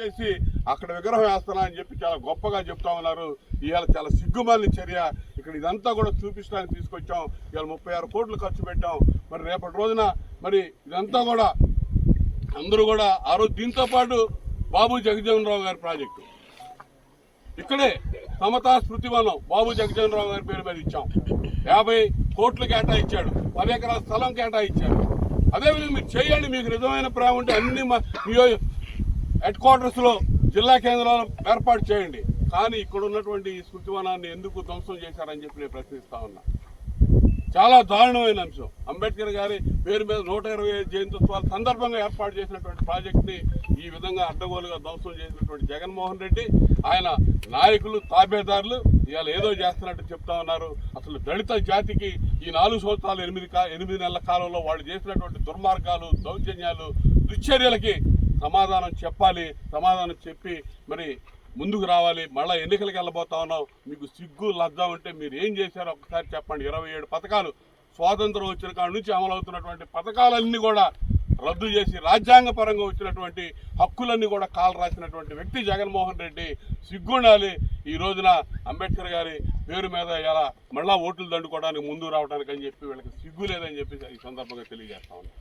చేసి అక్కడ విగ్రహం వేస్తున్నా అని చెప్పి చాలా గొప్పగా చెప్తా ఉన్నారు. ఇవాళ చాలా సిగ్గుమాలిన చర్య. ఇక్కడ ఇదంతా కూడా చూపించడానికి తీసుకొచ్చాం. ఇవాళ ముప్పై ఆరు కోట్లు ఖర్చు పెట్టాం. మరి రేపటి రోజున మరి ఇదంతా కూడా అందరూ కూడా ఆ రోజు దీంతో పాటు బాబు జగజీవనరావు గారి ప్రాజెక్టు. ఇక్కడే సమతా స్మృతివనం బాబు జగజీవనరావు గారి పేరు మీద ఇచ్చాం. యాభై కోట్లు కేటాయించాడు. పది ఎకరాల స్థలం కేటాయించాడు అదేవిధంగా మీరు చేయండి మీకు నిజమైన ప్రేమ ఉంటే అన్ని మా- హెడ్ క్వార్టర్స్లో జిల్లా కేంద్రాలు ఏర్పాటు చేయండి. కానీ ఇక్కడ ఉన్నటువంటి ఈ స్మృతివనాన్ని ఎందుకు ధ్వంసం చేశారని చెప్పి నేను ప్రశ్నిస్తా ఉన్నా. చాలా దారుణమైన అంశం. అంబేద్కర్ గారి పేరు మీద నూట ఇరవై ఐదు జయంతోత్సవాల సందర్భంగా ఏర్పాటు చేసినటువంటి ప్రాజెక్ట్ని ఈ విధంగా అడ్డగోలుగా ధ్వంసం చేసినటువంటి జగన్మోహన్ రెడ్డి ఆయన నాయకులు తాబేదారులు ఇవాళ ఏదో చేస్తున్నట్టు చెప్తా ఉన్నారు. అసలు దళిత జాతికి ఈ నాలుగు సంవత్సరాలు ఎనిమిది కా ఎనిమిది నెలల కాలంలో వాళ్ళు చేసినటువంటి దుర్మార్గాలు దౌర్జన్యాలు దుశ్చర్యలకి సమాధానం చెప్పాలి సమాధానం చెప్పి మరి ముందుకు రావాలి మళ్ళీ ఎన్నికలకు వెళ్ళబోతా ఉన్నాం మీకు సిగ్గు లజ్జ ఉంటే మీరు ఏం చేశారో ఒకసారి చెప్పండి. ఇరవై ఏడు పథకాలు స్వాతంత్రం వచ్చిన కాడ నుంచి అమలవుతున్నటువంటి పథకాలన్నీ కూడా రద్దు చేసి రాజ్యాంగపరంగా వచ్చినటువంటి హక్కులన్నీ కూడా కాలు రాసినటువంటి వ్యక్తి జగన్మోహన్ రెడ్డి సిగ్గుండాలి. ఈ రోజున అంబేద్కర్ గారి పేరు మీద ఎలా మళ్ళా ఓట్లు దండుకోవడానికి ముందు రావడానికి అని చెప్పి వీళ్ళకి సిగ్గు లేదని చెప్పి ఈ సందర్భంగా తెలియజేస్తా ఉన్నాను